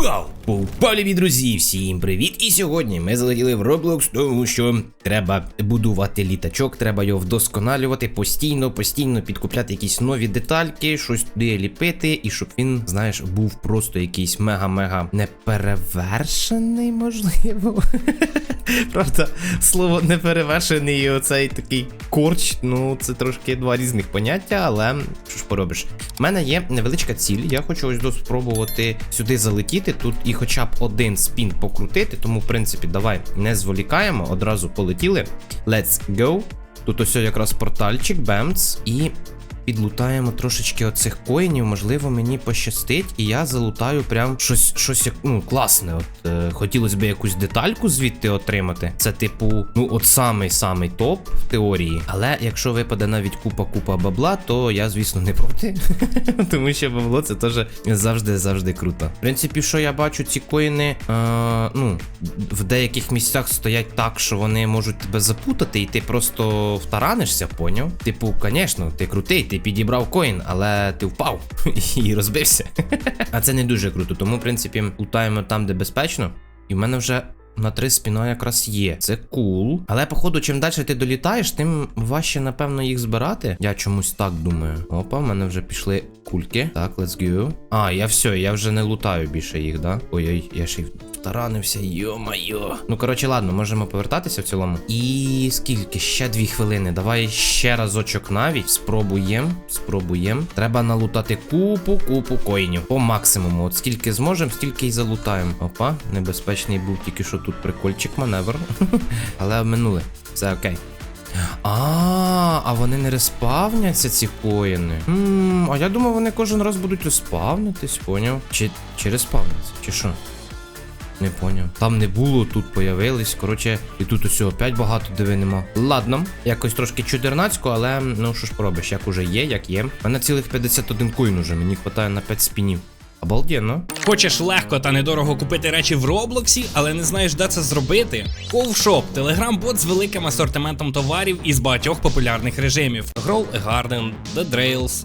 Uau! Повпалі друзі, всім привіт! І сьогодні ми залетіли в Roblox, тому що треба будувати літачок, треба його вдосконалювати постійно, постійно підкупляти якісь нові детальки, щось туди ліпити, і щоб він, знаєш, був просто якийсь мега-мега неперевершений, можливо. Правда, слово неперевершений і оцей такий корч, ну це трошки два різних поняття, але що ж поробиш? У мене є невеличка ціль, я хочу ось до спробувати сюди залетіти, тут і хоча б один спін покрутити, тому в принципі давай не зволікаємо, одразу полетіли. Let's go. Тут ось якраз портальчик, бемц, і підлутаємо трошечки оцих коїнів, можливо, мені пощастить, і я залутаю прям щось, щось ну, класне. От е, хотілося б якусь детальку звідти отримати. Це, типу, ну, от самий самий топ в теорії. Але якщо випаде навіть купа-купа бабла, то я, звісно, не проти. Тому що бабло це теж завжди завжди круто. В принципі, що я бачу, ці коїни, е, ну, в деяких місцях стоять так, що вони можуть тебе запутати, і ти просто втаранишся, поняв? Типу, звісно, ти крутий, ти підібрав коін, але ти впав і розбився. А це не дуже круто, тому, в принципі, лутаємо там, де безпечно. І в мене вже на три спіна якраз є. Це кул. Але, походу, чим далі ти долітаєш, тим важче, напевно, їх збирати. Я чомусь так думаю. Опа, в мене вже пішли кульки. Так, let's go. А, я все, я вже не лутаю більше їх, да? Ой-ой, я ще й втаранився, йо-майо. Ну, коротше, ладно, можемо повертатися в цілому. І скільки? Ще дві хвилини. Давай ще разочок навіть. Спробуємо. Спробуємо. Треба налутати купу, купу коїнів. По максимуму. От скільки зможемо, стільки й залутаємо. Опа, небезпечний був тільки що тут прикольчик маневр. Але минули. Все окей. А, а вони не респавняться, ці коїни. А я думав, вони кожен раз будуть респавнитись, поняв? Чи, чи респавняться, чи що? Не поняв. Там не було, тут появились. Коротше, і тут усього опять багато диви нема. Ладно, якось трошки чудернацько, але ну що ж поробиш, як уже є, як є. У мене цілих 51 коін уже, мені хватає на 5 спінів. Обалденно. Хочеш легко та недорого купити речі в Роблоксі, але не знаєш, де це зробити? Ковшоп телеграм-бот з великим асортиментом товарів із багатьох популярних режимів: Grow Garden, The Drails,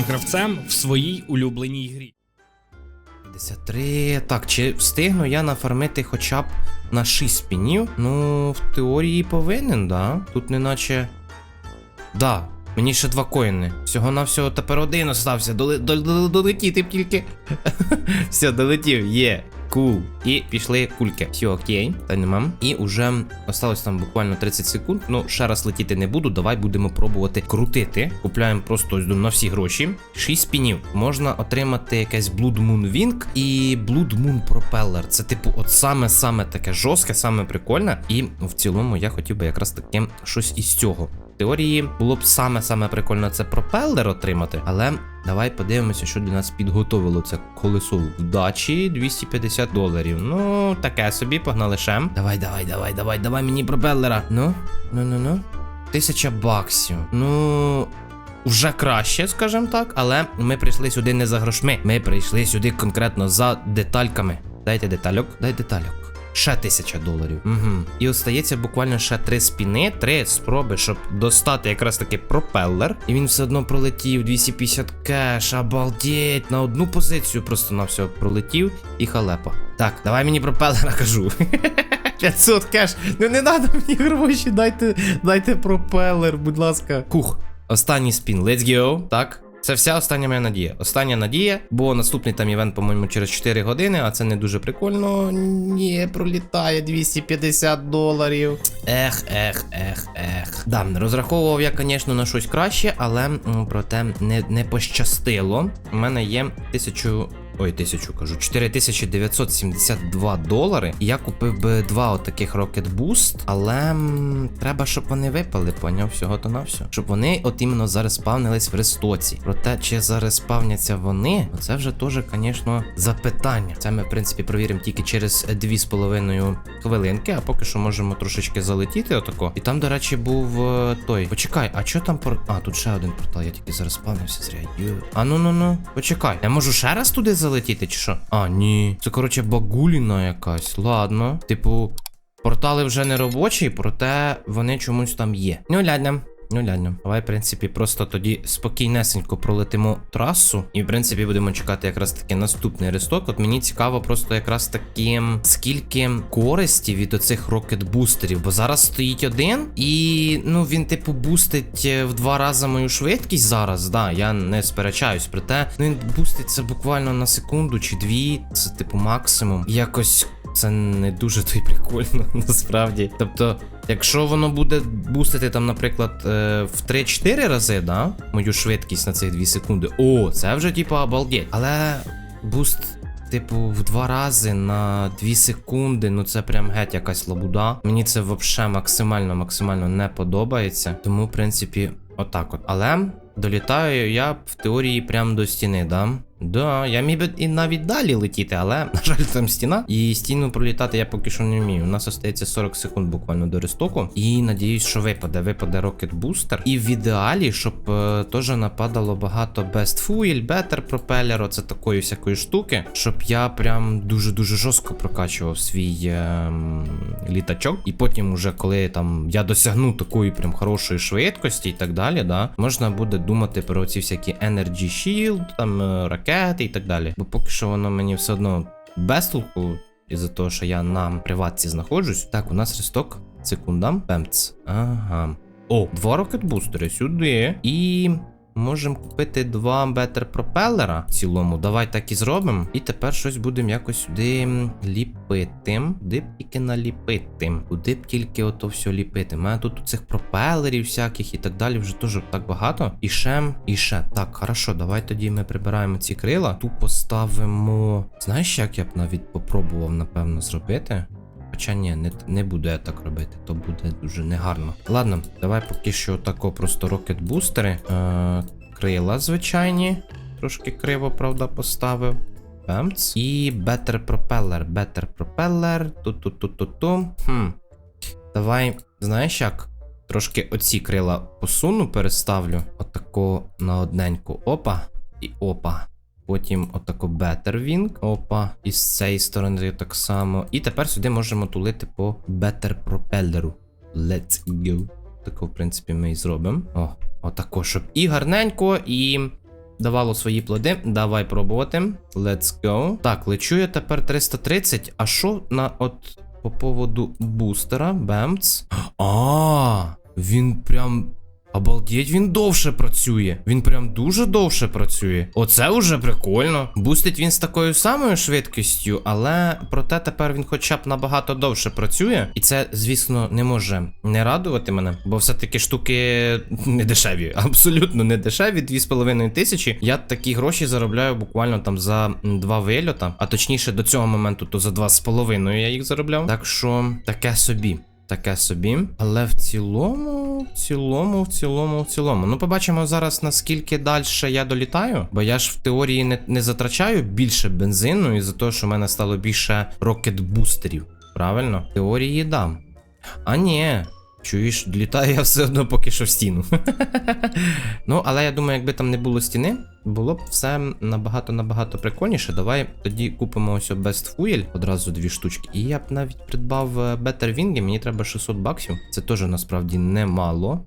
гравцем в своїй улюбленій грі. 53. Так, чи встигну я нафармити хоча б на 6 спінів? Ну, в теорії повинен, да? Тут неначе. Да, мені ще два коїни. Всього-навсього тепер один остався. Долетіти б тільки. Все, долетів, є. Кул. І пішли кульки. Все, окей, та нема. І уже осталось там буквально 30 секунд. Ну, ще раз летіти не буду. Давай будемо пробувати крутити. Купляємо просто ось на всі гроші. 6 спінів. Можна отримати якесь Blood Moon Wing і Blood Moon Propeller. Це, типу, от саме-саме таке жорстке, саме прикольне. І в цілому я хотів би якраз таке щось із цього. Теорії було б саме-саме прикольно це пропелер отримати, але давай подивимося, що для нас підготовило це колесо вдачі 250 доларів. Ну, таке собі, погнали ще. Давай, давай, давай, давай, давай мені пропелера. Ну, ну, ну, ну. Тисяча баксів. Ну. Вже краще, скажімо так, але ми прийшли сюди не за грошми. Ми прийшли сюди конкретно за детальками. Дайте детальок, дай детальок. Ще тисяча доларів. Угу. І остається буквально ще три спіни, три спроби, щоб достати якраз таки пропелер. І він все одно пролетів 250 кеш, обалдеть, на одну позицію просто на все пролетів і халепа. Так, давай мені пропелера кажу. 500 кеш. Ну не треба мені гроші, дайте, дайте пропелер, будь ласка. Хух. Останній спін, let's go. Так. Це вся остання моя надія. Остання надія, бо наступний там івент, по-моєму, через 4 години, а це не дуже прикольно. Ні, пролітає 250 доларів. Ех, ех, ех, ех. Да, розраховував я, звісно, на щось краще, але проте не, не пощастило. У мене є 1000 ой, тисячу кажу, 4972 долари. Я купив би два отаких Rocket Boost, але м, треба, щоб вони випали, поняв всього то на все. Щоб вони от іменно зараз спавнились в рестоці. Проте, чи зараз спавняться вони, це вже теж, звісно, запитання. Це ми, в принципі, провіримо тільки через 2,5 хвилинки, а поки що можемо трошечки залетіти отако. І там, до речі, був е, той. Почекай, а що там пор. А, тут ще один портал, я тільки зараз спавнився зря. А ну ну ну, почекай. Я можу ще раз туди залетіти, чи що? А, ні. Це, коротше, багуліна якась. Ладно. Типу, портали вже не робочі, проте вони чомусь там є. Ну, ладно. Ну, ладно. Давай, в принципі, просто тоді спокійнесенько пролетимо трасу. І, в принципі, будемо чекати якраз таки наступний ресток. От мені цікаво просто якраз таки, скільки користі від оцих рокет бустерів. Бо зараз стоїть один, і ну він, типу, бустить е, в два рази мою швидкість зараз. Да, я не сперечаюсь. Проте ну, він буститься буквально на секунду чи дві. Це, типу, максимум. Якось. Це не дуже то й прикольно, насправді. Тобто, якщо воно буде бустити там, наприклад, е, в 3-4 рази, да, мою швидкість на цих 2 секунди, о, це вже типу обалдеть. Але буст, типу, в два рази на 2 секунди, ну це прям геть якась лабуда. Мені це взагалі максимально, максимально не подобається. Тому, в принципі, отак от. Але долітаю я в теорії прям до стіни, да? Да, я міг би і навіть далі летіти, але, на жаль, там стіна. І стіну пролітати я поки що не вмію. У нас остається 40 секунд буквально до рестоку. І надіюсь, що випаде. Випаде Rocket Booster. І в ідеалі, щоб е, теж нападало багато Best Fuel, Better Propeller, оце такої всякої штуки. Щоб я прям дуже-дуже жорстко прокачував свій ем, літачок. І потім, уже коли там я досягну такої прям хорошої швидкості і так далі, да, можна буде думати про ці всякі Energy Shield, там е, ракети і так далі. Бо поки що воно мені все одно без толку, із-за того, що я на приватці знаходжусь. Так, у нас ресток. Секунда. Пемц. Ага. О, два рокетбустери сюди. І. Можемо купити два бетер пропелера в цілому. Давай так і зробимо. І тепер щось будемо якось сюди ліпити. Куди б тільки наліпити? Куди б тільки ото все ліпити? У мене тут цих пропелерів всяких і так далі вже дуже так багато. І ще, і ще. Так, хорошо, давай тоді ми прибираємо ці крила. Тут поставимо. Знаєш, як я б навіть попробував, напевно, зробити? Хоча не, не буду я так робити, то буде дуже негарно. Ладно, давай поки що тако просто рокет бустери. Е, крила звичайні. Трошки криво, правда, поставив. Бемц. І Better Propeller. Better Propeller. Ту-ту-ту-ту-ту. Хм. Давай, знаєш як? Трошки оці крила посуну, переставлю. Отако на одненьку. Опа. І опа. Потім отако Better Wing. Опа. І з цієї сторони так само. І тепер сюди можемо тулити по Better Propellerу. Let's go. Тако, в принципі, ми і зробимо. О, отако, щоб і гарненько, і. Давало свої плоди. Давай пробувати. Let's go. Так, лечу я тепер 330. А що на от по поводу бустера? Бемц. А, він прям. Обалдеть, він довше працює. Він прям дуже довше працює. Оце уже прикольно. Бустить він з такою самою швидкістю, але проте тепер він хоча б набагато довше працює. І це, звісно, не може не радувати мене, бо все-таки штуки не дешеві. Абсолютно не дешеві. 2,5 тисячі. Я такі гроші заробляю буквально там за два вильота. А точніше, до цього моменту, то за 2,5 я їх заробляв. Так що таке собі. Таке собі. Але в цілому, в цілому, в цілому, в цілому. Ну, побачимо зараз, наскільки далі я долітаю. Бо я ж в теорії не, не затрачаю більше бензину із-за того, що в мене стало більше рокет-бустерів. Правильно? В теорії дам. А ні. Чуєш, літаю я все одно поки що в стіну. ну, але я думаю, якби там не було стіни, було б все набагато-набагато прикольніше. Давай тоді купимо ось Best Fuel, одразу дві штучки. І я б навіть придбав е, Better Wing, мені треба 600 баксів. Це теж насправді немало.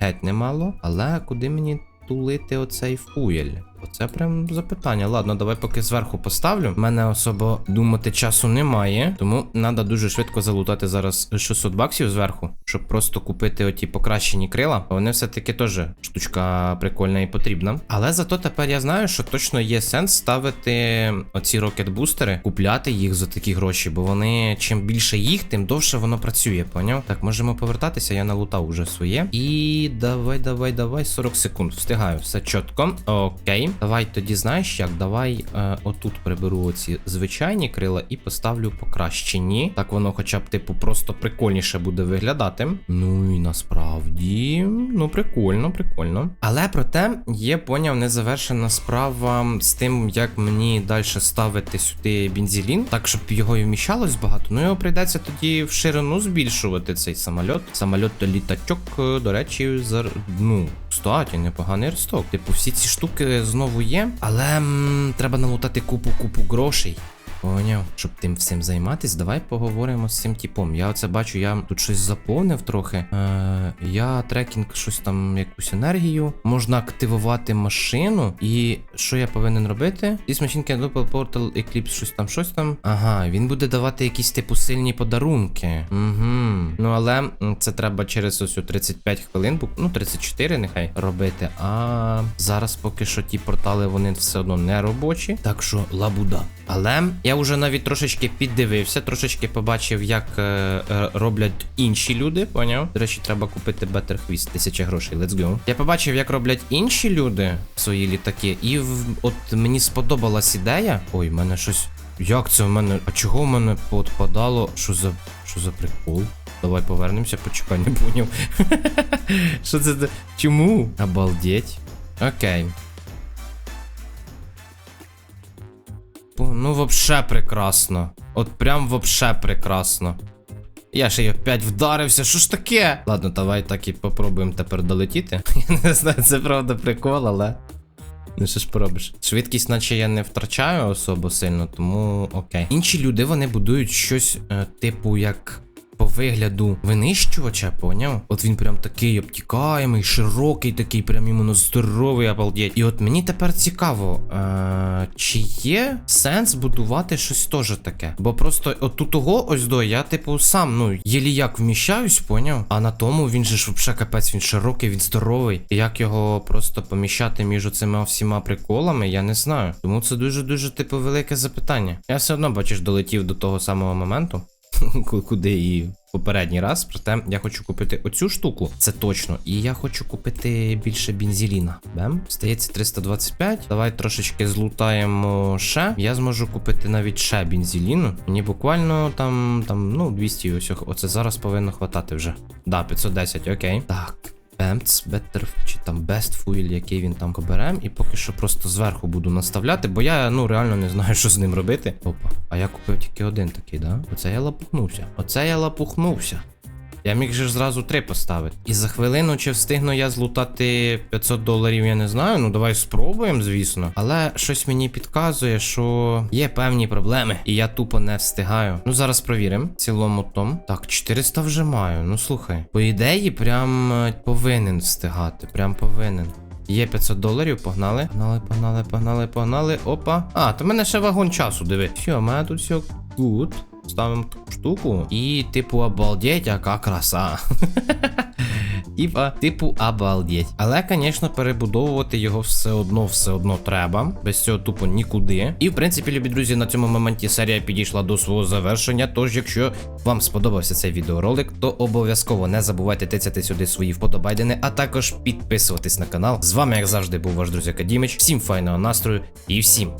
Геть немало. Але куди мені тулити оцей фуєль? Оце прям запитання. Ладно, давай поки зверху поставлю. У мене особо думати часу немає, тому треба дуже швидко залутати зараз 600 баксів зверху, щоб просто купити оті покращені крила. Вони все-таки теж штучка прикольна і потрібна. Але зато тепер я знаю, що точно є сенс ставити оці рокет-бустери, купляти їх за такі гроші, бо вони чим більше їх, тим довше воно працює, поняв? Так, можемо повертатися, я налутав уже своє. І давай, давай, давай, 40 секунд. Встигаю, все чітко. Окей. Давай тоді знаєш як? Давай е, отут приберу оці звичайні крила і поставлю покращені. Так воно, хоча б, типу, просто прикольніше буде виглядати. Ну і насправді, ну прикольно, прикольно. Але проте є поняв незавершена справа з тим, як мені далі ставити сюди бензелін, так щоб його і вміщалось багато. Ну його прийдеться тоді в ширину збільшувати цей самольот. Самольот то літачок, е, до речі, зар... ну, кстати, непоганий росток. Типу, всі ці штуки знову є, але м, треба налутати купу-купу грошей. Поняв, щоб тим всім займатись, давай поговоримо з цим типом. Я оце бачу, я тут щось заповнив трохи. Е, я трекінг, щось там, якусь енергію. Можна активувати машину. І що я повинен робити? Machine can open portal Eclipse, щось там, щось там. Ага, він буде давати якісь типу сильні подарунки. Угу. Ну але це треба через ось 35 хвилин, ну 34 нехай робити. А зараз поки що ті портали вони все одно не робочі. Так що лабуда. Але я вже навіть трошечки піддивився, трошечки побачив, як е, е, роблять інші люди. Поняв? До речі, треба купити Better Хвіст, тисяча грошей. Let's go. Я побачив, як роблять інші люди свої літаки, і в, от мені сподобалась ідея. Ой, в мене щось. Як це в мене? А чого в мене подпадало? Що за. Що за прикол? Давай повернемося, почекай, не поняв. Що це? Чому? Обалдеть. Окей. По- Ну, вообще прекрасно. От прям вообще прекрасно. Я ще й опять вдарився, що ж таке? Ладно, давай так і попробуємо тепер долетіти. Я не знаю, це правда прикол, але. Ну що ж поробиш? Швидкість, наче я не втрачаю особо сильно, тому окей. Інші люди вони будують щось, е, типу, як. По вигляду винищувача, поняв? От він прям такий обтікаємий, широкий, такий, прям іменно здоровий, обалдеть. І от мені тепер цікаво, е- чи є сенс будувати щось теж таке? Бо просто от тут того ось до я, типу, сам, ну, єлі як вміщаюсь, поняв? А на тому він же ж вообще капець, він широкий, він здоровий. Як його просто поміщати між цими всіма приколами, я не знаю. Тому це дуже-дуже, типу, велике запитання. Я все одно, бачиш, долетів до того самого моменту. ку- куди і попередній раз. Проте я хочу купити оцю штуку, це точно. І я хочу купити більше бензеліна. Бем, стається 325. Давай трошечки злутаємо ще. Я зможу купити навіть ще бензеліну. Мені буквально там, там, ну, 200 ось. Оце зараз повинно хватати вже. Да, 510, окей. Так. Bemts, Better, чи там Best Fuel, який він там оберем, і поки що просто зверху буду наставляти, бо я ну реально не знаю, що з ним робити. Опа, а я купив тільки один такий, да? Оце я лапухнувся. Оце я лапухнувся. Я міг же ж зразу три поставити. І за хвилину чи встигну я злутати 500 доларів, я не знаю. Ну давай спробуємо, звісно. Але щось мені підказує, що є певні проблеми, і я тупо не встигаю. Ну зараз провіримо. Цілому том. Так, 400 вже маю. Ну слухай, по ідеї, прям е, повинен встигати. Прям повинен. Є 500 доларів, погнали. Погнали, погнали, погнали, погнали. Опа. А, то в мене ще вагон часу, диви. Все, у мене тут все good. Ставимо таку штуку. І, типу, обалдеть, яка краса. Типа, типу, обалдеть. Але, звісно, перебудовувати його все одно, все одно треба. Без цього тупо нікуди. І в принципі, любі друзі, на цьому моменті серія підійшла до свого завершення. Тож, якщо вам сподобався цей відеоролик, то обов'язково не забувайте тицяти сюди свої вподобайдени, а також підписуватись на канал. З вами, як завжди, був ваш друзі Кадімич. Всім файного настрою і всім